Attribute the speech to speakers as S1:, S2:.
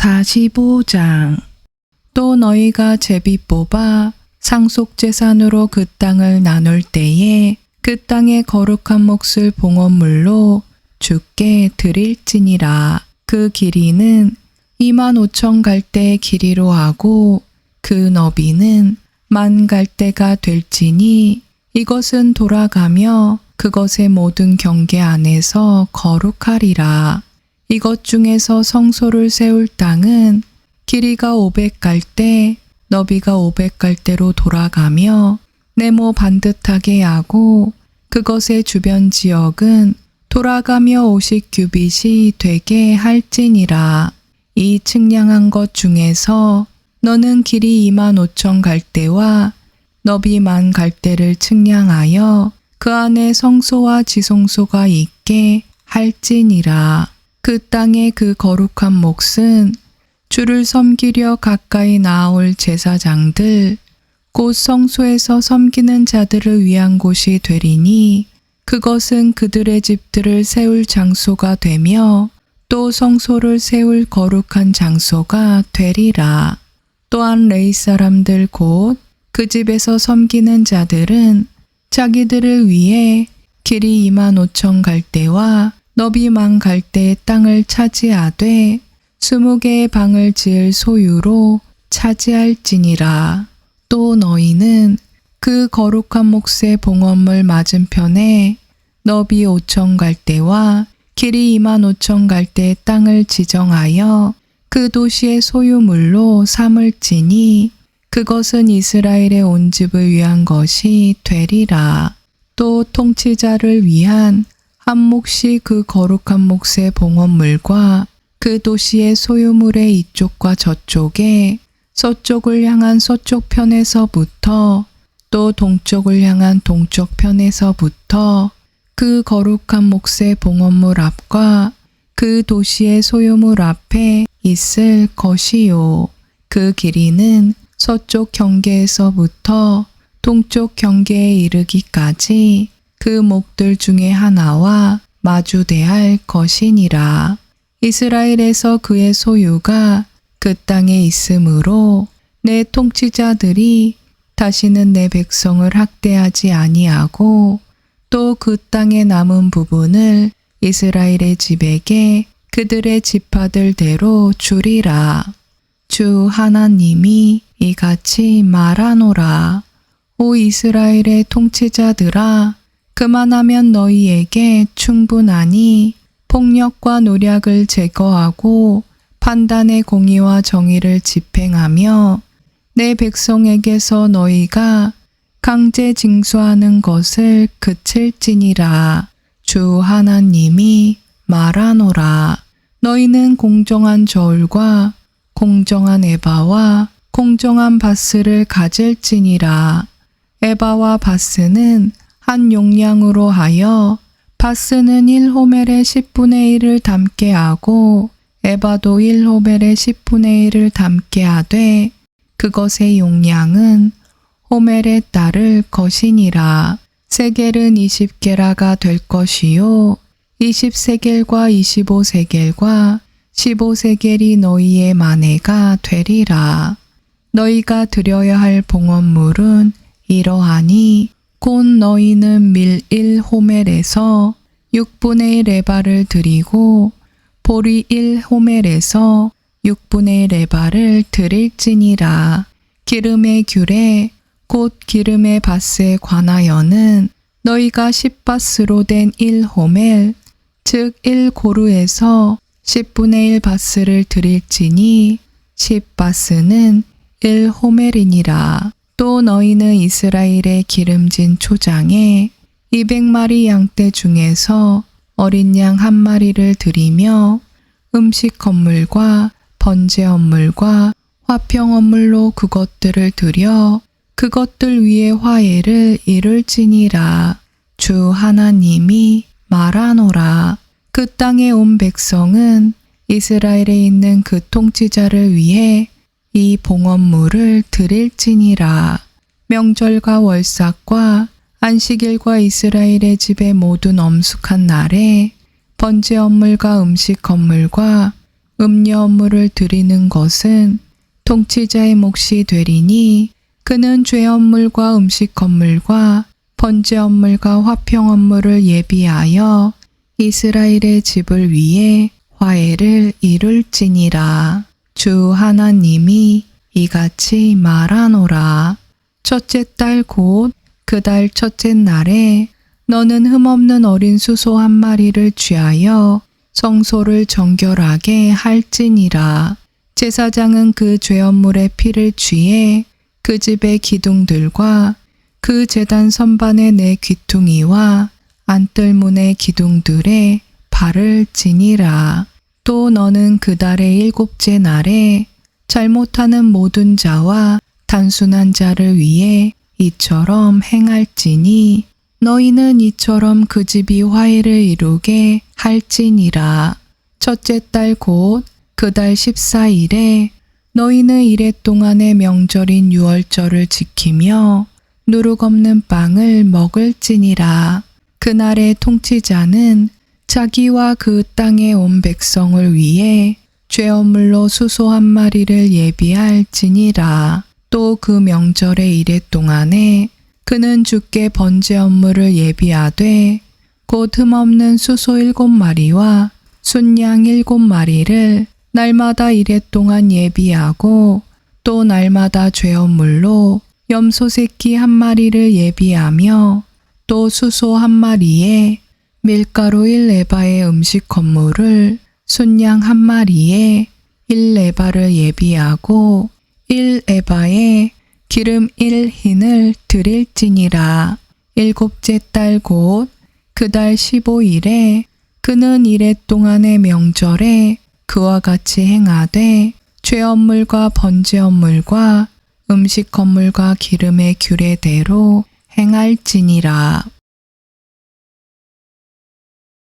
S1: 45장 또 너희가 제비 뽑아 상속 재산으로 그 땅을 나눌 때에 그 땅의 거룩한 몫을 봉헌물로 주께 드릴지니라. 그 길이는 2만 5천 갈대의 길이로 하고 그 너비는 만 갈대가 될지니 이것은 돌아가며 그것의 모든 경계 안에서 거룩하리라. 이것 중에서 성소를 세울 땅은 길이가 500갈대, 너비가 500갈대로 돌아가며 네모 반듯하게 하고 그것의 주변 지역은 돌아가며 50규빗이 되게 할지니라. 이 측량한 것 중에서 너는 길이 2만 5천 갈대와 너비 만 갈대를 측량하여 그 안에 성소와 지성소가 있게 할지니라. 그 땅의 그 거룩한 몫은 주를 섬기려 가까이 나아올 제사장들, 곧 성소에서 섬기는 자들을 위한 곳이 되리니 그것은 그들의 집들을 세울 장소가 되며 또 성소를 세울 거룩한 장소가 되리라. 또한 레이 사람들 곧 그 집에서 섬기는 자들은 자기들을 위해 길이 2만 5천 갈대와 너비 만 갈대의 땅을 차지하되 스무 개의 방을 지을 소유로 차지할지니라. 또 너희는 그 거룩한 몫의 봉헌물 맞은편에 너비 5천 갈대와 길이 2만 5천 갈대의 땅을 지정하여 그 도시의 소유물로 삼을지니 그것은 이스라엘의 온 집을 위한 것이 되리라. 또 통치자를 위한 한 몫이 그 거룩한 몫의 봉헌물과 그 도시의 소유물의 이쪽과 저쪽에 서쪽을 향한 서쪽 편에서부터 또 동쪽을 향한 동쪽 편에서부터 그 거룩한 몫의 봉헌물 앞과 그 도시의 소유물 앞에 있을 것이요. 그 길이는 서쪽 경계에서부터 동쪽 경계에 이르기까지 그 목들 중에 하나와 마주대할 것이니라. 이스라엘에서 그의 소유가 그 땅에 있으므로 내 통치자들이 다시는 내 백성을 학대하지 아니하고 또 그 땅의 남은 부분을 이스라엘의 집에게 그들의 지파들대로 주리라. 주 하나님이 이같이 말하노라. 오 이스라엘의 통치자들아, 그만하면 너희에게 충분하니 폭력과 노략을 제거하고 판단의 공의와 정의를 집행하며 내 백성에게서 너희가 강제 징수하는 것을 그칠지니라. 주 하나님이 말하노라. 너희는 공정한 저울과 공정한 에바와 공정한 바스를 가질지니라. 에바와 바스는 한 용량으로 하여 바스는 1호멜의 10분의 1을 담게 하고 에바도 1호멜의 10분의 1을 담게 하되 그것의 용량은 호멜에 따를 것이니라. 세겔은 20게라가 될 것이요. 20세겔과 25세겔과 15세겔이 너희의 만해가 되리라. 너희가 드려야 할 봉헌물은 이러하니 곧 너희는 밀 1호멜에서 6분의 1 에바를 드리고 보리 1호멜에서 6분의 1 에바를 드릴지니라. 기름의 귤에 곧 기름의 바스에 관하여는 너희가 10바스로 된 1호멜 즉 1고루에서 10분의 1 바스를 드릴지니 10바스는 1호멜이니라. 또 너희는 이스라엘의 기름진 초장에 200마리 양떼 중에서 어린 양 한 마리를 드리며 음식 건물과 번제 업물과 화평 업물로 그것들을 드려 그것들 위에 화해를 이룰지니라. 주 하나님이 말하노라. 그 땅에 온 백성은 이스라엘에 있는 그 통치자를 위해 이 봉헌물을 드릴지니라 명절과 월삭과 안식일과 이스라엘의 집의 모든 엄숙한 날에 번제 업물과 음식 건물과 음녀 업무를 드리는 것은 통치자의 몫이 되리니 그는 죄 업물과 음식 업물과 번제 업물과 화평 업무를 예비하여 이스라엘의 집을 위해 화해를 이룰지니라. 주 하나님이 이같이 말하노라. 첫째 달 곧 그 달 첫째 날에 너는 흠없는 어린 수소 한 마리를 취하여 성소를 정결하게 할지니라. 제사장은 그 죄업물의 피를 취해 그 집의 기둥들과 그 재단 선반의 내 귀퉁이와 안뜰문의 기둥들에 발을 지니라. 또 너는 그 달의 일곱째 날에 잘못하는 모든 자와 단순한 자를 위해 이처럼 행할지니 너희는 이처럼 그 집이 화해를 이루게 할지니라. 첫째 달 곧 그달 14일에 너희는 이래 동안의 명절인 유월절을 지키며 누룩 없는 빵을 먹을지니라. 그날의 통치자는 자기와 그 땅에 온 백성을 위해 죄업물로 수소 한 마리를 예비할지니라. 또 그 명절의 이래 동안에 그는 주께 번제 업무를 예비하되 곧 흠없는 수소 일곱 마리와 순양 일곱 마리를 날마다 이래 동안 예비하고 또 날마다 죄업물로 염소 새끼 한 마리를 예비하며 또 수소 한 마리에 밀가루 1레바의 음식 건물을 순양 한 마리에 1레바를 예비하고 1에바에 기름 1흰을 드릴지니라. 일곱째 달 곧 그달 15일에 그는 이래 동안의 명절에 그와 같이 행하되 죄업물과 번제업물과 음식 건물과 기름의 규례대로 행할지니라.